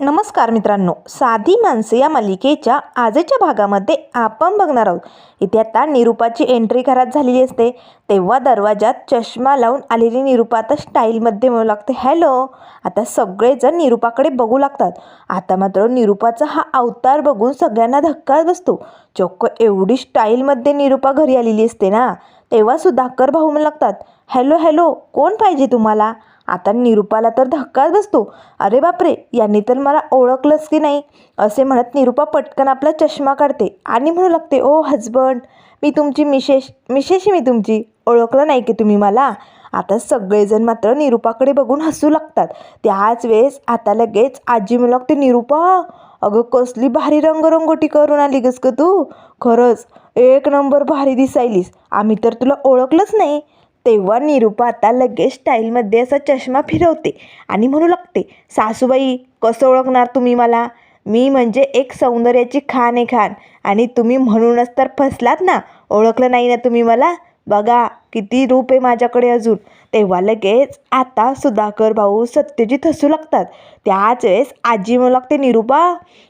नमस्कार मित्रांनो साधी माणसं या मालिकेच्या आजच्या भागामध्ये आपण बघणार आहोत. इथे आता निरूपाची एंट्री घरात झालेली असते. तेव्हा दरवाजात चष्मा लावून आलेली निरूपा आता स्टाईलमध्ये म्हणू लागते. हॅलो आता सगळेजण निरूपाकडे बघू लागतात. आता मात्र निरूपाचा हा अवतार बघून सगळ्यांना धक्का बसतो. चक्क एवढी स्टाईलमध्ये निरूपा घरी आलेली असते ना तेव्हा सुधाकर भाऊ म्हणू लागतात. हॅलो हॅलो कोण पाहिजे तुम्हाला? आता निरूपाला तर धक्काच बसतो. अरे बापरे यांनी तर मला ओळखलंच की नाही असे म्हणत निरूपा पटकन आपला चष्मा काढते आणि म्हणू लागते ओ हजबंड मी तुमची मिशेश मिशेश मी तुमची ओळखलं नाही की तुम्ही मला? आता सगळेजण मात्र निरूपाकडे बघून हसू लागतात. त्याच वेळेस आता लगेच आजी म्हणू लागते निरूपा अगं कसली भारी रंगरंगोटी करून आली गस का तू. खरंच एक नंबर भारी दिसायलीस. आम्ही तर तुला ओळखलंच नाही. तेव्हा निरूपा आता लगेच स्टाईलमध्ये असा चष्मा फिरवते आणि म्हणू लागते सासूबाई कसं ओळखणार तुम्ही मला? मी म्हणजे एक सौंदर्याची खान आहे खान आणि तुम्ही म्हणूनच तर फसलात ना? ओळखलं नाही ना तुम्ही मला? बघा किती रूप आहे माझ्याकडे अजून. तेव्हा लगेच आता सुधाकर भाऊ सत्यजित हसू लागतात. त्याच वेळेस आजी म्हणू लागते निरूपा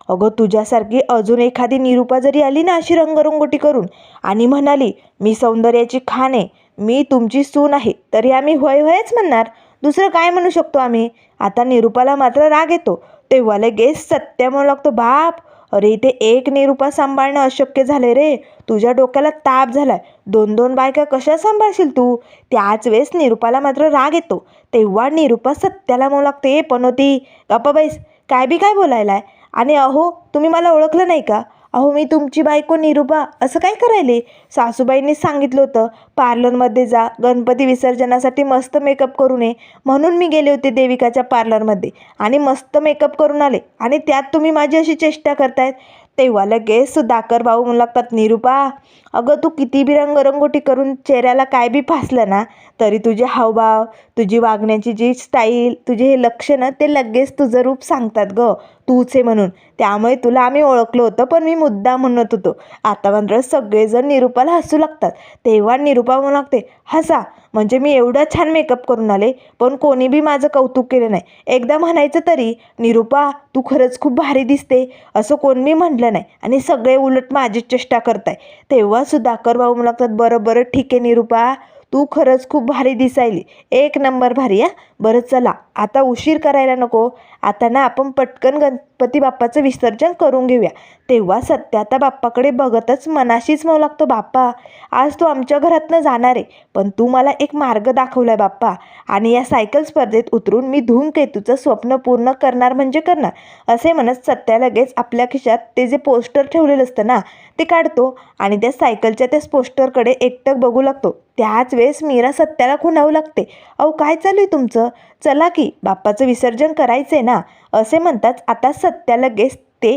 अगं तुझ्यासारखी अजून एखादी निरूपा जरी आली ना अशी रंगरंगोटी करून आणि म्हणाली मी सौंदर्याची खान आहे मी तुमची सून आहे तरी आम्ही होय होयच म्हणणार. दुसरं काय म्हणू शकतो आम्ही? आता निरूपाला मात्र राग येतो. तेव्हा लगेच सत्य म्हणू लागतो बाप. अरे इथे एक निरूपा सांभाळणं अशक्य झाले रे. तुझ्या डोक्याला ताप झालाय. दोन दोन बायका कशा सांभाळशील तू? त्याच वेळेस निरूपाला मात्र राग येतो. तेव्हा निरूपा सत्याला म्हणू लागते पण होती गप्पा बैस. काय बी काय बोलायलाय? आणि अहो तुम्ही मला ओळखलं नाही का? अहो मी तुमची बायको निरूपा असं काय करायले? सासूबाईंनी सांगितलं होतं पार्लरमध्ये जा गणपती विसर्जनासाठी मस्त मेकअप करून ये. म्हणून मी गेले होते देविकाच्या पार्लरमध्ये. आणि मस्त मेकअप करून आले. आणि त्यात तुम्ही माझी अशी चेष्टा करतायत. तेव्हा लगेच सुधाकर भाऊ म्हणू लागतात निरूपा अगं तू किती बी रंगरंगोटी करून चेहऱ्याला काय बी फासलं ना तरी तुझे हावभाव तुझी वागण्याची जी स्टाईल तुझे हे लक्षणं ते लगेच तुझं रूप सांगतात ग. तूच आहे म्हणून. त्यामुळे तुला आम्ही ओळखलं होतं पण मी मुद्दा म्हणत होतो. आता मात्र सगळेजण निरूपाला हसू लागतात. तेव्हा निरूपा म्हणू लागते हसा म्हणजे मी एवढा छान मेकअप करून आले पण कोणी बी माझं कौतुक केलं नाही. एकदा म्हणायचं तरी निरूपा तू खरंच खूप भारी दिसते. असं कोण मी म्हटलं नाही. आणि सगळे उलट माझीच चेष्टा करताय. तेव्हासुद्धा सुधाकर भाऊ म्हणू लागतात बरं बरं ठीक आहे निरूपा. तू खरंच खूप भारी दिसायली. एक नंबर भारी या बरं चला. आता उशीर करायला नको. आता ना आपण पटकन गणपती बाप्पाचं विसर्जन करून घेऊया. तेव्हा सत्याता बाप्पाकडे बघतच मनाशीच म्हणू लागतो बाप्पा आज तू आमच्या घरातनं जाणार आहे पण तू मला एक मार्ग दाखवला आहे बाप्पा. आणि या सायकल स्पर्धेत उतरून मी धूमकेतूचं स्वप्न पूर्ण करणार म्हणजे करणार. असे म्हणत सत्या लगेच आपल्या खिशात ते जे पोस्टर ठेवलेलं असतं ना ते काढतो आणि त्या सायकलच्या त्या पोस्टरकडे एकटक बघू लागतो. त्याच वेळेस मीरा सत्याला खुणावू लागते. अहो काय चालू आहे तुमचं? चला की बाप्पाचं विसर्जन करायचं आहे ना. असे म्हणताच आता सत्या लगेच ते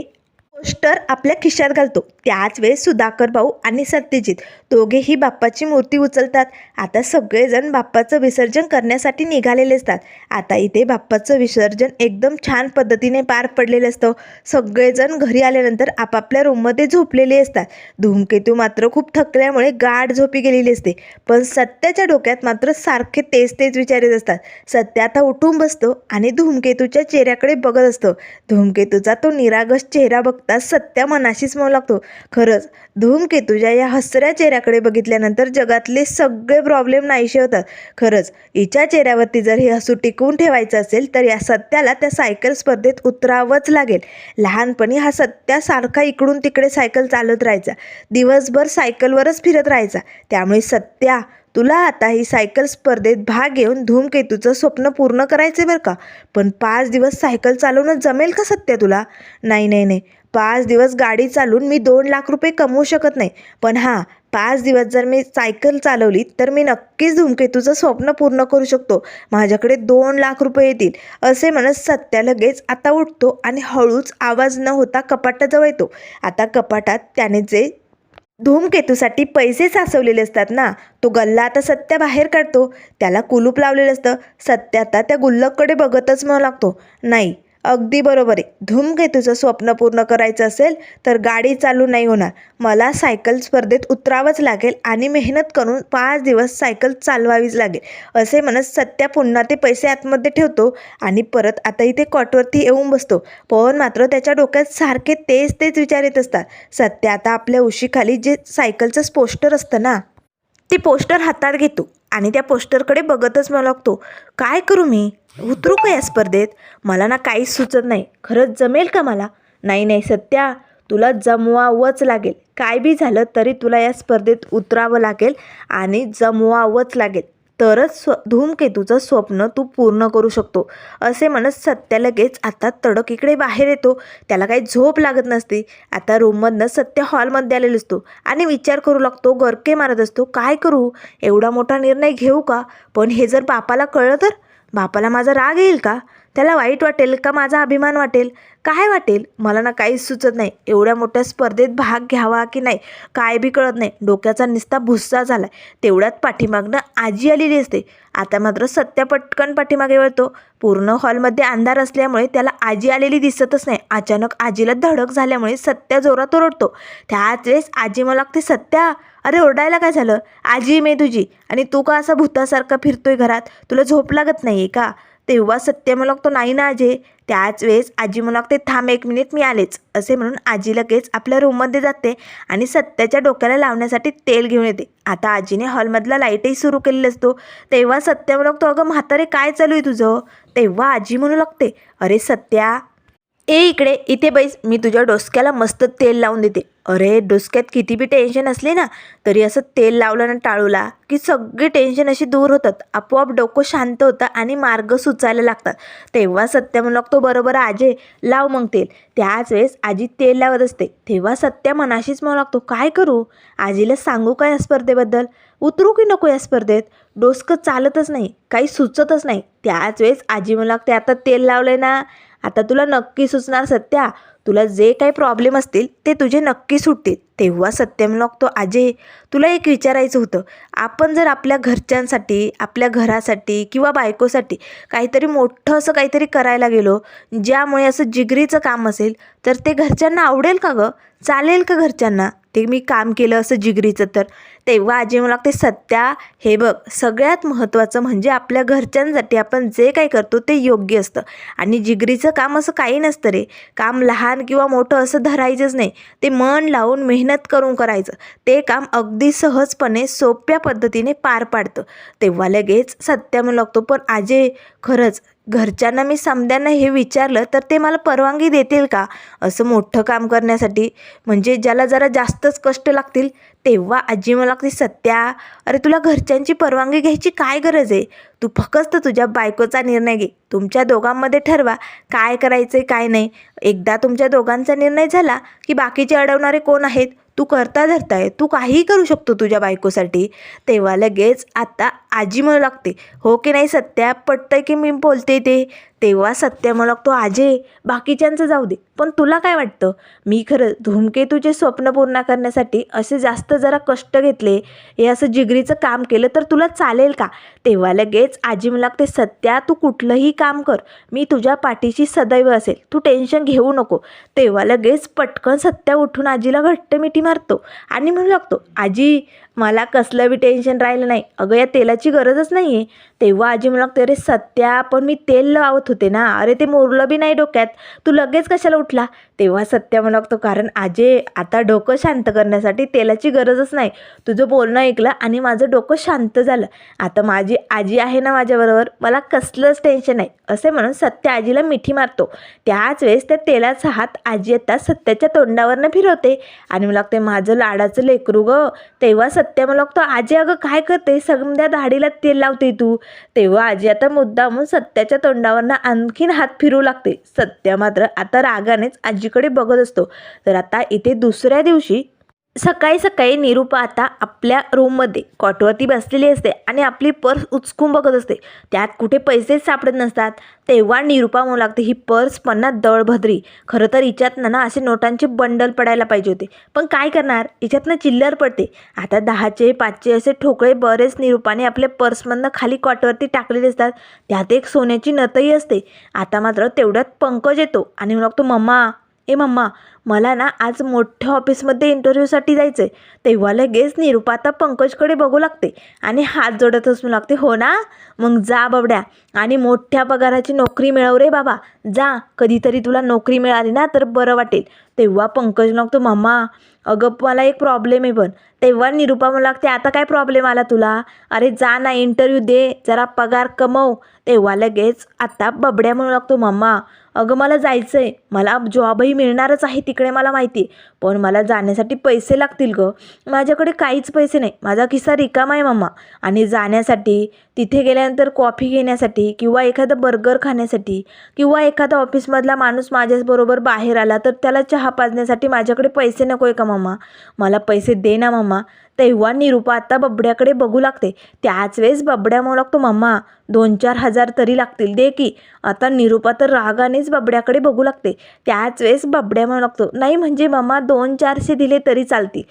पोस्टर आपल्या खिशात घालतो. त्याच वेळेस सुधाकर भाऊ आणि सत्यजित दोघेही बाप्पाची मूर्ती उचलतात. आता सगळेजण बाप्पाचं विसर्जन करण्यासाठी निघालेले असतात. आता इथे बाप्पाचं विसर्जन एकदम छान पद्धतीने पार पडलेलं असतं. सगळेजण घरी आल्यानंतर आपापल्या रूममध्ये झोपलेले असतात. धूमकेतू मात्र खूप थकल्यामुळे गाढ झोपी गेलेली असते. पण सत्याच्या डोक्यात मात्र सारखे तेच तेच विचार येत असतात. सत्य आता उठून बसतो आणि धूमकेतूच्या चेहऱ्याकडे बघत असतो. धूमकेतूचा तो निरागस चेहरा बघतो. सत्या मनाशीच म्हणू लागतो. खरंच धूमकेतूच्या या हसऱ्या चेहऱ्याकडे बघितल्यानंतर जगातले सगळे प्रॉब्लेम नाहीशे होतात. खरंच हिच्या चेहऱ्यावरती जर हे हसू टिकवून ठेवायचं असेल तर या सत्याला त्या सायकल स्पर्धेत उतरावंच लागेल. लहानपणी हा सत्या सारखा इकडून तिकडे सायकल चालत राहायचा. दिवसभर सायकलवरच फिरत राहायचा. त्यामुळे सत्या तुला आता ही सायकल स्पर्धेत भाग घेऊन धूमकेतूचं स्वप्न पूर्ण करायचं बरं का? पण पाच दिवस सायकल चालवणं जमेल का सत्या तुला? नाही नाही नाही. पाच दिवस गाडी चालून मी दोन लाख रुपये कमवू शकत नाही. पण हां पाच दिवस जर मी सायकल चालवली तर मी नक्कीच धूमकेतूचं स्वप्न पूर्ण करू शकतो. माझ्याकडे दोन लाख रुपये येतील असे म्हणत सत्या लगेच आता उठतो आणि हळूच आवाज न होता कपाटाजवळ येतो. आता कपाटात त्याने जे धूमकेतूसाठी पैसे साचवलेले असतात ना तो गल्ला आता सत्या बाहेर काढतो. त्याला कुलूप लावलेलं असतं. सत्या आता त्या गुल्लककडे बघतच म्हणू लागतो. नाही अगदी बरोबर आहे. धूमकेतूचं स्वप्न पूर्ण करायचं असेल तर गाडी चालू नाही होणार. मला सायकल स्पर्धेत उतरावंच लागेल आणि मेहनत करून पाच दिवस सायकल चालवावीच लागेल. असे म्हणत सत्या पुन्हा ते पैसे आतमध्ये ठेवतो आणि परत आता इथे कॉटवरती येऊन बसतो. पण मात्र त्याच्या डोक्यात सारखे तेच तेच विचार येत असतात. सत्या आता आपल्या उशीखाली जे सायकलचंच पोस्टर असतं ना ते पोस्टर हातात घेतो आणि त्या पोस्टरकडे बघतच मला लागतो. काय करू मी? उतरू का या स्पर्धेत? मला ना काहीच सुचत नाही. खरंच जमेल का मला? नाही नाही सत्या. तुला जमवावंच लागेल. काय बी झालं तरी तुला या स्पर्धेत उतरावं लागेल आणि जमवावंच लागेल. तरच स्व धूमकेतूचं स्वप्न तू पूर्ण करू शकतो. असे म्हणत सत्या लगेच आता तडक इकडे बाहेर येतो. त्याला काही झोप लागत नसते. आता रूममधनं सत्य हॉलमध्ये आलेला असतो. आणि विचार करू लागतो गरके मारत असतो. काय करू? एवढा मोठा निर्णय घेऊ का? पण हे जर बापाला कळलं तर? बापाला माझा राग येईल का? त्याला वाईट वाटेल का माझा अभिमान वाटेल? काय वाटेल? मला ना काहीच सुचत नाही. एवढ्या मोठ्या स्पर्धेत भाग घ्यावा की नाही काय बी कळत नाही. डोक्याचा निस्ता भुस्सा झाला तेवढ्यात पाठीमागनं आजी आलेली असते. आता मात्र सत्या पटकन पाठीमागे वळतो. पूर्ण हॉलमध्ये अंधार असल्यामुळे त्याला आजी आलेली दिसतच नाही. अचानक आजीला धडक झाल्यामुळे सत्या जोरात ओरडतो. त्याच वेळेस आजी मला लागते सत्या अरे ओरडायला काय झालं? आजी मी तुझी. आणि तू का असा भूतासारखा फिरतोय घरात? तुला झोप लागत नाही का? तेव्हा सत्य मला लागतो नाही ना आजे. त्याच वेळेस आजी मला लागते थांब एक मिनिट मी आलेच. असे म्हणून आजी लगेच आपल्या रूममध्ये जाते आणि सत्याच्या डोक्याला लावण्यासाठी तेल घेऊन येते. आता आजीने हॉलमधला लाईटही सुरू केलेलं असतो. तेव्हा सत्य मला लागतो अगं म्हातारे काय चालू आहे तुझं? तेव्हा आजी म्हणू लागते अरे सत्या ए इकडे इथे बैस मी तुझ्या डोसक्याला मस्त तेल लावून देते. अरे डोसक्यात किती बी टेन्शन असले ना तरी असं तेल लावलं ना टाळूला की सगळी टेन्शन अशी दूर होतात. आपोआप डोकं शांत होतं आणि मार्ग सुचायला लागतात. तेव्हा सत्या म्हणू लागतो बरोबर आजे लाव मग तेल. त्याच वेळेस आजी तेल लावत असते. तेव्हा सत्या मनाशीच म्हणू लागतो काय करू? आजीला सांगू का या स्पर्धेबद्दल? उतरू की नको या स्पर्धेत? डोसकं चालतच नाही काही सुचतच नाही. त्याच वेळेस आजी म्हणू लागते आता तेल लावले ना आता तुला नक्की सुचणार सत्या. तुला जे काही प्रॉब्लेम असतील ते तुझे नक्की सुटतील. तेव्हा सत्यम लागतो आजे. तुला एक विचारायचं होतं आपण जर आपल्या घरच्यांसाठी आपल्या घरासाठी किंवा बायकोसाठी काहीतरी मोठं असं काहीतरी करायला गेलो ज्यामुळे असं जिगरीचं काम असेल तर ते घरच्यांना आवडेल का गं? चालेल का घरच्यांना? ते मी काम केलं असं जिगरीचं तर. तेव्हा आजी मला लागते सत्या हे बघ सगळ्यात महत्त्वाचं म्हणजे आपल्या घरच्यांसाठी आपण जे काही करतो ते योग्य असतं. आणि जिगरीचं काम असं काही नसतं रे. काम लहान किंवा मोठं असं धरायचंच नाही. ते मन लावून मेहनत करून करायचं. ते काम अगदी सहजपणे सोप्या पद्धतीने पार पाडतं. तेव्हा लगेच सत्या म्हणू लागतो पण आजे खरंच घरच्यांना मी समद्यांना हे विचारलं तर ते मला परवानगी देतील का? असं मोठं काम करण्यासाठी. म्हणजे ज्याला जरा जास्तच कष्ट लागतील तेव्हा आजी मला लागते सत्या अरे तुला घरच्यांची परवानगी घ्यायची काय गरज आहे? तू फक्त तुझ्या बायकोचा निर्णय घे. तुमच्या दोघांमध्ये ठरवा काय करायचं आहे काय नाही. एकदा तुमच्या दोघांचा निर्णय झाला की बाकीचे अडवणारे कोण आहेत? तू करता धरताय तू काहीही करू शकतो तुझ्या बायकोसाठी. तेव्हा लगेच आता आजी म्हणू लागते हो की नाही सत्या पटतंय की मी बोलते ते? तेव्हा सत्या मला तो आजे बाकीच्यांचं जाऊ दे. पण तुला काय वाटतं? मी खरं धूमकेतूचे स्वप्न पूर्ण करण्यासाठी असे जास्त जरा कष्ट घेतले हे असं जिगरीचं काम केलं तर तुला चालेल का? तेव्हा लगेच आजी मला लागते सत्या तू कुठलंही काम कर. मी तुझ्या पाठीशी सदैव असेल. तू टेन्शन घेऊ नको. तेव्हा लगेच पटकन सत्या उठून आजीला घट्ट मिठी मारतो आणि म्हणू लागतो आजी मला कसलं बी टेन्शन राहिलं नाही. अगं या तेलाची गरजच नाही आहे तेव्हा आजी मला लागते अरे सत्या पण मी तेल लावत होते ना. अरे ते मोरलं बी नाही डोक्यात. तू लगेच कशाला उठला? तेव्हा सत्या मला लागतो कारण आजे आता डोकं शांत करण्यासाठी तेलाची गरजच नाही. तुझं बोलणं ऐकलं आणि माझं डोकं शांत झालं. आता माझी आजी आहे ना माझ्याबरोबर मला कसलंच टेन्शन नाही असे म्हणून सत्य आजीला मिठी मारतो. त्याच वेळेस त्या तेलाचा हात आजी आता सत्याच्या तोंडावरनं फिरवते आणि मला लागते माझं लाडाचं लेकरू ग. तेव्हा सत्या मला लागतो आजी अगं काय करते? सगळ्या दाढीला तेल लावते तू. तेव्हा आजी आता मुद्दामून सत्याच्या तोंडावरनं आणखीन हात फिरू लागते. सत्या मात्र आता रागानेच आजी आजीकडे बघत असतो. तर आता इथे दुसऱ्या दिवशी सकाळी सकाळी निरूपा आता आपल्या रूममध्ये कॉटवरती बसलेली असते आणि आपली पर्स उचकून बघत असते. त्यात कुठे पैसेच सापडत नसतात. तेव्हा निरूपा म्हणू लागते ही पर्स पन्नास दळभद्री. खरं तर हिच्यातनं ना असे नोटांचे बंडल पडायला पाहिजे होते. पण काय करणार? हिच्यातनं चिल्लर पडते. आता दहाचे पाचचे असे ठोकळे बरेच निरूपाने आपल्या पर्समधनं खाली कॉटवरती टाकलेले असतात. त्यात एक सोन्याची नतही असते. आता मात्र तेवढ्यात पंकज येतो आणि म्हणू लागतो मम्मा ए मम्मा मला ना आज मोठ्या ऑफिसमध्ये इंटरव्ह्यूसाठी जायचं आहे तेव्हा लगेच निरूपा आता पंकजकडे बघू लागते आणि हात जोडत असू लागते. हो ना? मग जा बाबड्या. आणि मोठ्या पगाराची नोकरी मिळव रे बाबा. जा. कधीतरी तुला नोकरी मिळाली ना तर बरं वाटेल. तेव्हा पंकज लागतो मम्मा अगं मला एक प्रॉब्लेम आहे पण. तेव्हा निरूपा म्हणू लागते आता काय प्रॉब्लेम आला तुला? अरे जा ना इंटरव्ह्यू दे. जरा पगार कमव. तेव्हा लगेच आता बबड्या म्हणू लागतो मम्मा अगं मला जायचं आहे मला जॉबही मिळणारच आहे तिकडे मला माहिती. आहे पण मला जाण्यासाठी पैसे लागतील गं. माझ्याकडे काहीच पैसे नाही. माझा किस्सा रिकामा आहे मम्मा आणि जाण्यासाठी तिथे गेल्यानंतर कॉफी घेण्यासाठी किंवा एखादं बर्गर खाण्यासाठी किंवा एखादा ऑफिसमधला माणूस माझ्याबरोबर बाहेर आला तर त्याला चहा पाजण्यासाठी माझ्याकडे पैसे नको आहे का मम्मा मला पैसे दे ना मम्मा तेव्हा निरूपा आता बबड्याकडे बघू लागते. त्याच वेळेस बबड्या म्हणू लागतो मम्मा दोन चार हजार तरी लागतील दे की. आता निरूपा तर रागानेच बबड्याकडे बघू लागते. त्याच वेळेस बबड्या म्हणू लागतो नाही म्हणजे मम्मा दोन चारशे दिले तरी चालतील.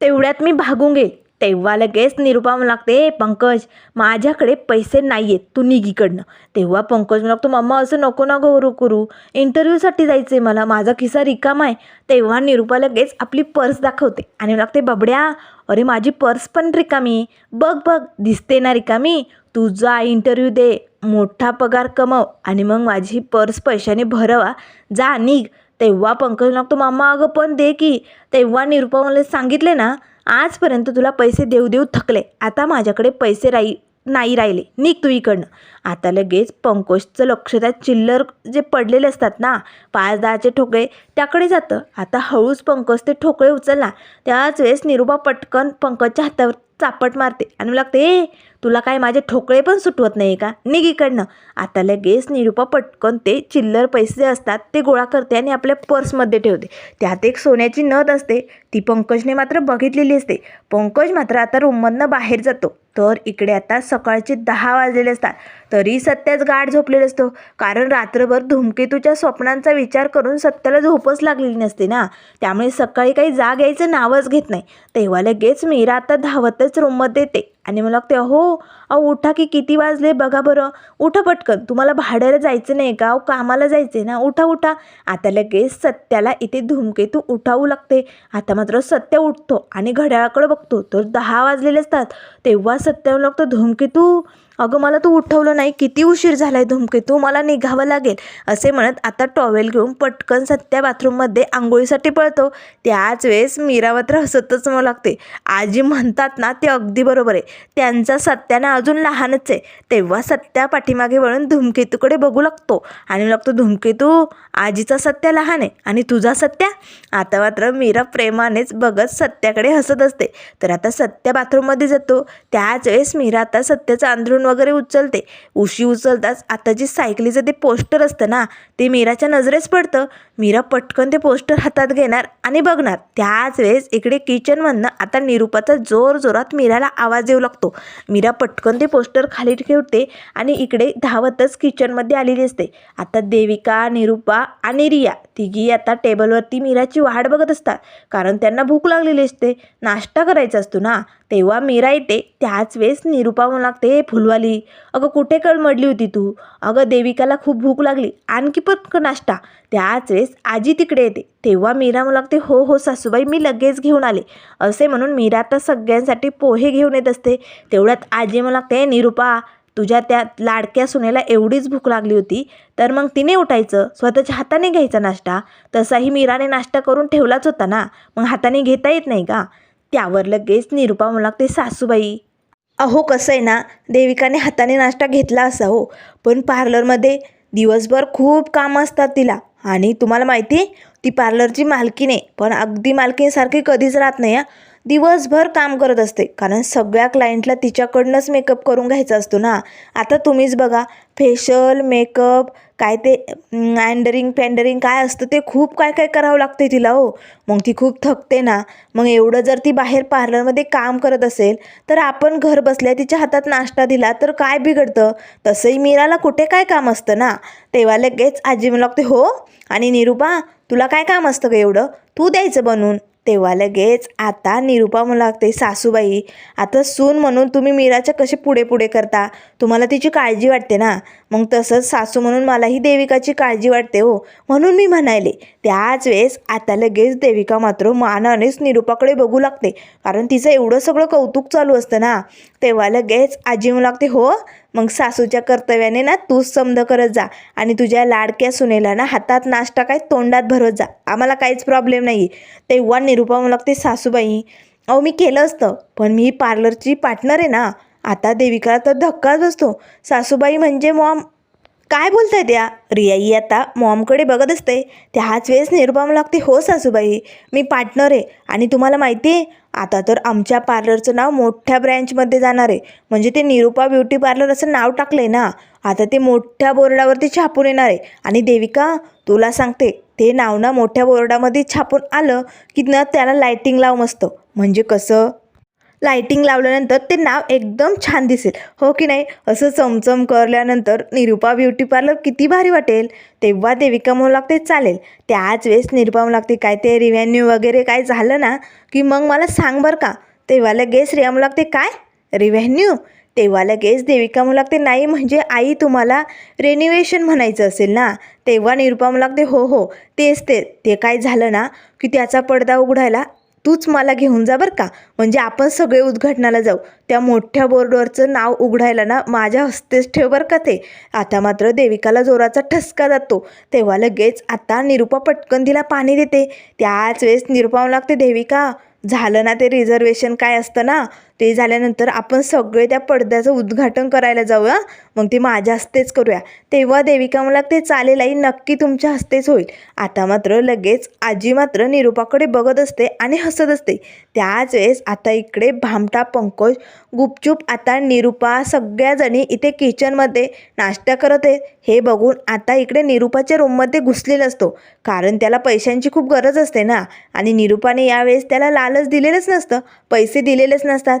तेवढ्यात मी भागून घेईल तेव्हा लगेच निरुपा म्हणू लागते पंकज माझ्याकडे पैसे नाही आहेत तू निघीकडनं तेव्हा पंकज म्हणू लागतो मम्मा असं नको ना गौरू करू. इंटरव्ह्यूसाठी जायचं आहे मला माझा खिसा रिकामा आहे. तेव्हा निरुपा लगेच आपली पर्स दाखवते आणि म्हणू लागते बबड्या अरे माझी पर्स पण रिकामी बघ बघ दिसते ना रिकामी. तू जा इंटरव्ह्यू दे. मोठा पगार कमव आणि मग माझी पर्स पैशाने भरवा. जा निघ. तेव्हा पंकज लागतो मामा अगं पण दे की. तेव्हा निरुपा मला सांगितले ना आजपर्यंत तुला पैसे देऊ देऊ थकले. आता माझ्याकडे पैसे राही नाही राहिले. निघ तू इकडनं. आता लगेच पंकजचं लक्ष त्या चिल्लर जे पडलेले असतात ना पाच दहाचे ठोकळे त्याकडे जातं. आता हळूच पंकज ते ठोकळे उचलला त्याच वेळेस निरुपा पटकन पंकजच्या हातावर चापट मारते. आणि मला लागते ए तुला काय माझे ठोकळे पण सुटवत नाही का? निगीकडनं आता लगेच निरूपा पटकन ते चिल्लर पैसे असतात ते गोळा करते आणि आपल्या पर्समध्ये ठेवते. त्यात एक सोन्याची नथ असते. ती पंकजने मात्र बघितलेली असते. पंकज मात्र आता रूममधनं बाहेर जातो. तर इकडे आता सकाळचे दहा वाजलेले असतात. तरी सत्याच गाढ झोपलेला असतो. कारण रात्रभर धूमकेतूच्या स्वप्नांचा विचार करून सत्याला झोपच लागलेली नसते ना. त्यामुळे सकाळी काही जाग यायचं नावच घेत नाही. तेव्हा लगेच मीरा आता धावतच रूममध्ये येते. आणि मला लागते अहो अहो उठा की किती वाजले? बघा बरं. उठा पटकन. तुम्हाला भाड्याला जायचं नाही का? अहो कामाला जायचं आहे ना? उठा उठा. आता लगेच सत्याला इथे धूमकेतू उठावू लागते. आता मात्र सत्य उठतो आणि घड्याळाकडे बघतो. तर दहा वाजलेले असतात. तेव्हा सत्यावर लागतो धूमकेतू. अगं मला तू उठवलं नाही. किती उशीर झाला आहे धुमकेतू मला निघावं लागेल. असे म्हणत आता टॉवेल घेऊन पटकन सत्या बाथरूममध्ये आंघोळीसाठी पळतो. त्याच वेळेस मीरा मात्र हसतच म्हणू लागते. आजी म्हणतात ना ते अगदी बरोबर आहे. त्यांचा सत्यानं अजून लहानच आहे. तेव्हा सत्या पाठीमागे वळून धूमकेतूकडे बघू लागतो. आणि लागतो धूमकेतू आजीचा सत्या लहान आहे आणि तुझा सत्या? आता मात्र मीरा प्रेमानेच बघत सत्याकडे हसत असते. तर आता सत्या बाथरूममध्ये जातो. त्याच वेळेस मीरा आता सत्याचं अंधरून वगैरे उचलते. उशी उचलताच आता जी सायकलीचं ते पोस्टर असतं ना ते मीराच्या नजरेस पडतं. मीरा पटकन ते पोस्टर हातात घेणार आणि बघणार. त्याच वेळेस इकडे किचनमधनं आता निरूपाचा जोर जोरात मीराला आवाज येऊ लागतो. मीरा पटकन ते पोस्टर खाली ठेवते आणि इकडे धावतच किचनमध्ये आलेली असते. आता देविका निरूपा आणि रिया तिघी आता टेबलवरती मीराची वाट बघत असतात. कारण त्यांना भूक लागलेली असते. नाश्ता करायचा असतो ना. तेव्हा मीरा येते. त्याच वेळेस निरुपा म्हणू लागते फुलवाली अगं कुठे कळमडली होती तू? अगं देविकाला खूप भूक लागली. आणखी पण नाश्ता. त्याच वेळेस आजी तिकडे येते. तेव्हा मीरा म्हणू लागते हो हो सासूबाई मी लगेच घेऊन आले. असे म्हणून मीरा आता सगळ्यांसाठी पोहे घेऊन येत असते. तेवढ्यात आजी म्हणू लागते निरुपा निरूपा तुझ्या त्या लाडक्या सुनेला एवढीच भूक लागली होती तर मग तिने उठायचं स्वतःच्या हाताने घ्यायचा नाश्ता. तसाही मीराने नाश्ता करून ठेवलाच होता ना मग हाताने घेता येत नाही का? त्यावर लगेच निरूपा म्हणू लागते सासूबाई. अहो कसं आहे ना देविकाने हाताने नाश्ता घेतला असा हो पण पार्लरमध्ये दिवसभर खूप कामं असतात तिला. आणि तुम्हाला माहिती आहे ती पार्लरची मालकीने पण अगदी मालकीसारखी कधीच राहत नाही हा. दिवसभर काम करत असते. कारण सगळ्या क्लायंटला तिच्याकडनंच मेकअप करून घ्यायचा असतो ना. आता तुम्हीच बघा फेशल मेकअप काय ते अँडरिंग पॅन्डरिंग काय असतं ते खूप काय काय करावं लागते तिला हो. मग ती खूप थकते ना. मग एवढं जर ती बाहेर पार्लरमध्ये काम करत असेल तर आपण घर बसल्या तिच्या हातात नाश्ता दिला तर काय बिघडतं? तसंही मीराला कुठे काय काम असतं ना. तेव्हा लगेच आजी मला लागते हो आणि निरूपा तुला काय काम असतं का एवढं? तू द्यायचं बनून तेव्हा लगेच आता निरूपा म्हणू लागते सासूबाई आता सून म्हणून तुम्ही मीराच्या कसे पुढे पुढे करता? तुम्हाला तिची काळजी वाटते ना? मग तसंच सासू म्हणून मलाही देविकाची काळजी वाटते हो. म्हणून मी म्हणायले त्याच वेळेस आता लगेच देविका मात्र मानानेच निरूपाकडे बघू लागते. कारण तिचं एवढं सगळं कौतुक चालू असतं ना. तेव्हा लगेच आजी म्हणू लागते हो मग सासूच्या कर्तव्याने ना तूच समध करत जा. आणि तुझ्या लाडक्या सुनेला ना हातात नाश्ता काय तोंडात भरत जा. आम्हाला काहीच प्रॉब्लेम नाही तेव्हा निरूपा म्हणू लागते सासूबाई अहो मी केलं असतं. पण मी पार्लरची पार्टनर आहे ना. आता देविकाला तर धक्काच बसतो. सासूबाई म्हणजे मॉम. काय बोलताय त्या? रियाई आता मॉमकडे बघत असते. त्याच वेळेस निरुपा मला लागते हो सासूबाई मी पार्टनर आहे आणि तुम्हाला माहिती आहे आता तर आमच्या पार्लरचं नाव मोठ्या ब्रँचमध्ये जाणार आहे. म्हणजे ते निरुपा ब्युटी पार्लर असं नाव टाकलं आहे ना आता ते मोठ्या बोर्डावरती छापून येणार आहे. आणि देविका तुला सांगते ते नाव ना मोठ्या बोर्डामध्ये छापून आलं की ना त्याला लायटिंग लाव मस्त म्हणजे कसं? लायटिंग लावल्यानंतर ते नाव एकदम छान दिसेल. हो की नाही? असं चमचम करल्यानंतर निरुपा ब्युटी पार्लर किती भारी वाटेल. तेव्हा देविका म्हणू लागते चालेल. त्याच वेळेस निरुपा म्हणू लागते काय ते रिव्हॅन्यू वगैरे काय झालं ना? की मग मला सांग बरं का. तेव्हा लगेच रिया म्हणू लागते काय? रिव्हॅन्यू तेव्हा लगेच देविका म्हणू लागते नाही म्हणजे आई तुम्हाला रेनिवेशन म्हणायचं असेल ना? तेव्हा निरुपा म्हणू लागते हो हो. तेच ते ते काय झालं ना? की त्याचा पडदा उघडायला तूच मला घेऊन जा बरं का. म्हणजे आपण सगळे उद्घाटनाला जाऊ. त्या मोठ्या बोर्डवरचं नाव उघडायला ना माझ्या हस्तेच ठेव बरं का ते. आता मात्र देविकाला जोराचा ठसका जातो. तेव्हा लगेच आता निरुपा पटकन तिला पाणी देते. त्याच वेळेस निरुपावं लागते देविका झालं ना ते रिझर्वेशन काय असतं ना? ते झाल्यानंतर आपण सगळे त्या पडद्याचं उद्घाटन करायला जाऊया. मग ते माझ्या हस्तेच करूया. तेव्हा देविका मला ते चालेल आई नक्की तुमच्या हस्तेच होईल. आता मात्र लगेच आजी मात्र निरुपाकडे बघत असते आणि हसत असते. त्याच वेळेस आता इकडे भामटा पंकज गुपचूप आता निरुपा सगळ्याजणी इथे किचनमध्ये नाश्ता करत आहेत. हे बघून आता इकडे निरुपाच्या रूममध्ये घुसलेला असतो. कारण त्याला पैशांची खूप गरज असते ना. आणि निरुपाने यावेळेस त्याला लालच दिलेलंच नसतं. पैसे दिलेलेच नसतात.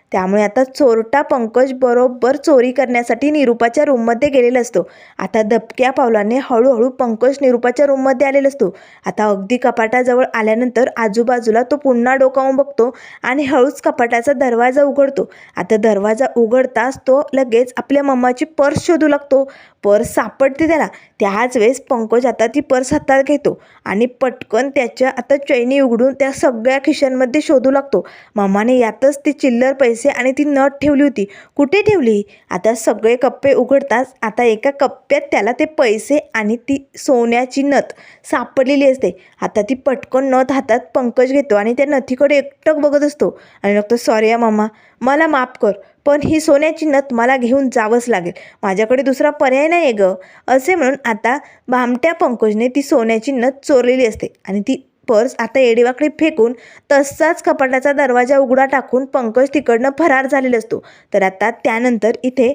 त्यामुळे आता चोरटा पंकज बरोबर चोरी करण्यासाठी निरुपाच्या रूममध्ये गेलेला असतो. आता दबक्या पावलाने हळूहळू पंकज निरुपाच्या रूममध्ये आलेला असतो. आता अगदी कपाटाजवळ आल्यानंतर आजूबाजूला तो पुन्हा डोकावून बघतो आणि हळूच कपाटाचा दरवाजा उघडतो. आता दरवाजा उघडताच तो लगेच आपल्या मम्माची पर्स शोधू लागतो. पर्स सापडते त्याला. त्याच वेळेस पंकज आता ती पर्स हातात घेतो आणि पटकन त्याच्या आता चैनी उघडून त्या सगळ्या खिशांमध्ये शोधू लागतो. मम्माने यातच ती चिल्लर पैसे आणि ती नट ठेवली होती. कुठे ठेवली? आता सगळे कप्पे उघडताच आता एका कप्प्यात त्याला ते पैसे आणि ती सोन्याची नथ सापडलेली असते. आता ती पटकन नथ हातात पंकज घेतो आणि त्या नथीकडे एकटक बघत असतो. आणि लागतो सॉरी या मामा मला माफ कर पण ही सोन्याची नथ मला घेऊन जावंच लागेल. माझ्याकडे दुसरा पर्याय नाही आहे गं. असे म्हणून आता भामट्या पंकजने ती सोन्याची नथ चोरलेली असते आणि ती पर्स आता एडीवाकडे फेकून तसाच कपाटाचा दरवाजा उघडा टाकून पंकज तिकडनं फरार झालेला असतो. तर आता त्यानंतर इथे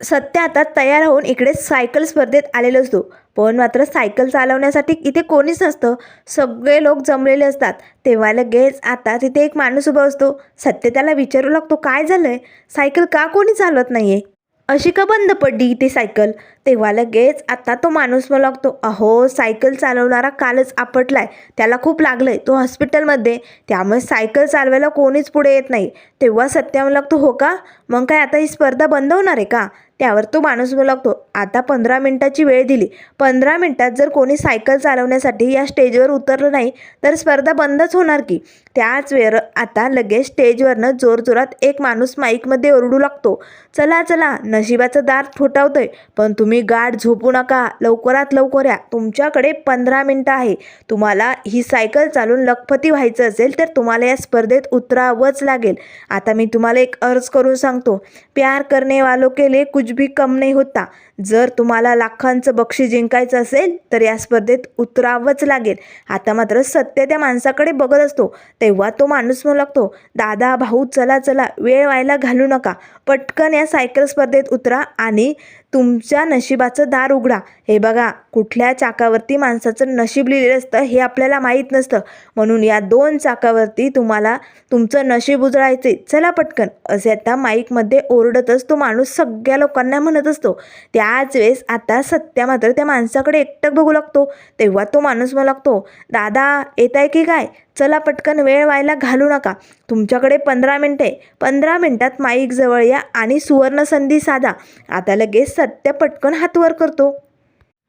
सत्य आता तयार होऊन इकडे सायकल स्पर्धेत आलेलो असतो. पण मात्र सायकल चालवण्यासाठी इथे कोणीच नसतं. सगळे लोक जमलेले असतात. तेव्हा लगेच आता तिथे एक माणूस उभा असतो. सत्य त्याला विचारू लागतो काय झालंय? सायकल का कोणी चालवत नाहीये? अशी का बंद पडली ती सायकल? तेव्हा लगेच आता तो माणूस मला लागतो अहो सायकल चालवणारा कालच आपटलाय. त्याला खूप लागलंय. तो हॉस्पिटलमध्ये. त्यामुळे सायकल चालवायला कोणीच पुढे येत नाही. तेव्हा सत्या मला लागतो हो का? मग काय आता ही स्पर्धा बंद होणार आहे का? त्यावर तो माणूस बोलू लागतो आता पंधरा मिनिटाची वेळ दिली. पंधरा मिनिटात जर कोणी सायकल चालवण्यासाठी या स्टेजवर उतरलं नाही तर स्पर्धा बंदच होणार की. त्याच वेळ आता लगेच स्टेजवरनं जोरजोरात एक माणूस माईकमध्ये ओरडू लागतो चला चला नशिबाचं दार ठोठावतंय पण तुम्ही तुम्ही गाढ झोपू नका. लवकरात लवकर या. तुमच्याकडे पंधरा मिनटं आहे. तुम्हाला ही सायकल चालून लखपती व्हायचं असेल तर तुम्हाला या स्पर्धेत उतरावंच लागेल. आता मी तुम्हाला एक अर्ज करून सांगतो. प्यार करणे वालो केले कुछ भी कम नाही होता. जर तुम्हाला लाखांचं बक्षीस जिंकायचं असेल तर या स्पर्धेत उतरावंच लागेल. आता मात्र सत्य त्या माणसाकडे बघत असतो. तेव्हा तो माणूस म्हणू लागतो दादा भाऊ चला चला वेळ व्हायला घालू नका. पटकन या सायकल स्पर्धेत उतरा आणि तुमच्या नशिबाचं दार उघडा. हे बघा कुठल्या चाकावरती माणसाचं नशीब लिहिलेलं असतं हे आपल्याला माहीत नसतं. म्हणून या दोन चाकावरती तुम्हाला तुमचं नशीब उजळायचे चला पटकन. असे आता माईकमध्ये ओरडतच तो माणूस सगळ्या लोकांना म्हणत असतो. त्याच वेळेस आता सत्या मात्र त्या माणसाकडे एकटक बघू लागतो. तेव्हा तो माणूस म्हणू लागतो दादा येत आहे की काय? चला पटकन वेळ व्हायला घालू नका. तुमच्याकडे पंधरा मिनटे. पंधरा मिनटात माईक जवळ या आणि सुवर्णसंधी साधा. आता लगेच सत्य पटकन हातवर करतो.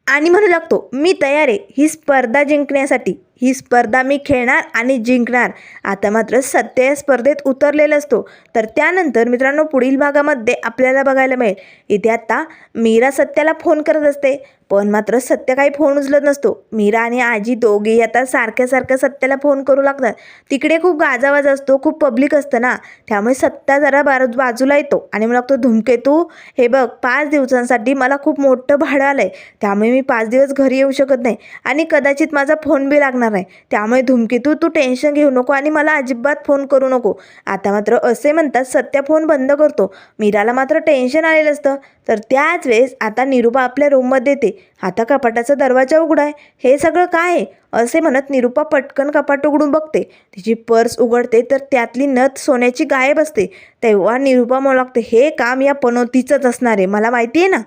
आणि म्हणू लागतो मी तयार आहे. ही स्पर्धा जिंकण्यासाठी. ही स्पर्धा मी खेळणार आणि जिंकणार. आता मात्र सत्य या स्पर्धेत उतरलेला असतो. तर त्यानंतर मित्रांनो पुढील भागामध्ये आपल्याला बघायला मिळेल. इथे आता मीरा सत्याला फोन करत असते. पण मात्र सत्य काही फोन उचलत नसतो. मीरा आणि आजी दोघेही आता सारख्या सारख्या सत्याला फोन करू लागतात. तिकडे खूप गाजावाज असतो खूप पब्लिक असतं ना. त्यामुळे सत्ता जरा बार बाजूला येतो. आणि मला लागतो धुमकेतू हे बघ पाच दिवसांसाठी मला खूप मोठं भाडं आलं आहे त्यामुळे मी पाच दिवस घरी येऊ शकत नाही. आणि कदाचित माझा फोन बी लागणार नाही. त्यामुळे धुमकेतू तू टेन्शन घेऊ नको आणि मला अजिबात फोन करू नको. आता मात्र असे म्हणतात सत्या फोन बंद करतो. मीराला मात्र टेन्शन आलेलं असतं. तर त्याच वेळेस आता निरुपा आपल्या रूममध्ये येते. आता कपाटाचा दरवाजा उघडाय हे सगळं काय? आहे असे म्हणत निरुपा पटकन कपाट उघडून बघते. तिची पर्स उघडते तर त्यातली नथ सोन्याची गायब असते. तेव्हा निरुपा म्हणू लागते हे काम या पनोतीचंच असणार आहे मला माहिती आहे ना?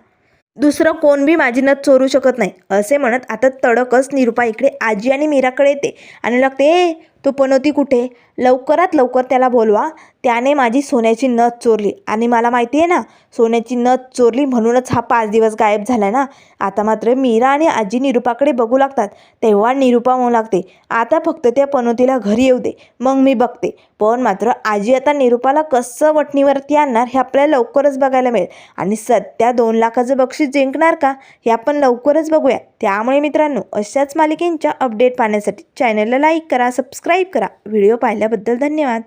दुसरं कोण बी माझी नथ चोरू शकत नाही. असे म्हणत आता तडकच निरुपा इकडे आजी आणि मीराकडे येते आणि लागते ए तू पनोती कुठे? लवकरात लवकर त्याला बोलवा. त्याने माझी सोन्याची नथ चोरली. आणि मला माहिती आहे ना सोन्याची नथ चोरली म्हणूनच हा पाच दिवस गायब झाला ना. आता मात्र मीरा आणि आजी निरुपाकडे बघू लागतात. तेव्हा निरुपा होऊ लागते आता फक्त त्या पनोतीला घरी येऊ दे. मग मी बघते. पण मात्र आजी आता निरुपाला कसं वटणीवरती आणणार हे आपल्याला लवकरच बघायला मिळेल. आणि सध्या दोन लाखाचं बक्षीस जिंकणार का हे आपण लवकरच बघूया. त्यामुळे मित्रांनो अशाच मालिकेंच्या अपडेट पाहण्यासाठी चॅनलला लाईक करा सबस्क्राईब करा. व्हिडिओ पाहिल्याबद्दल धन्यवाद.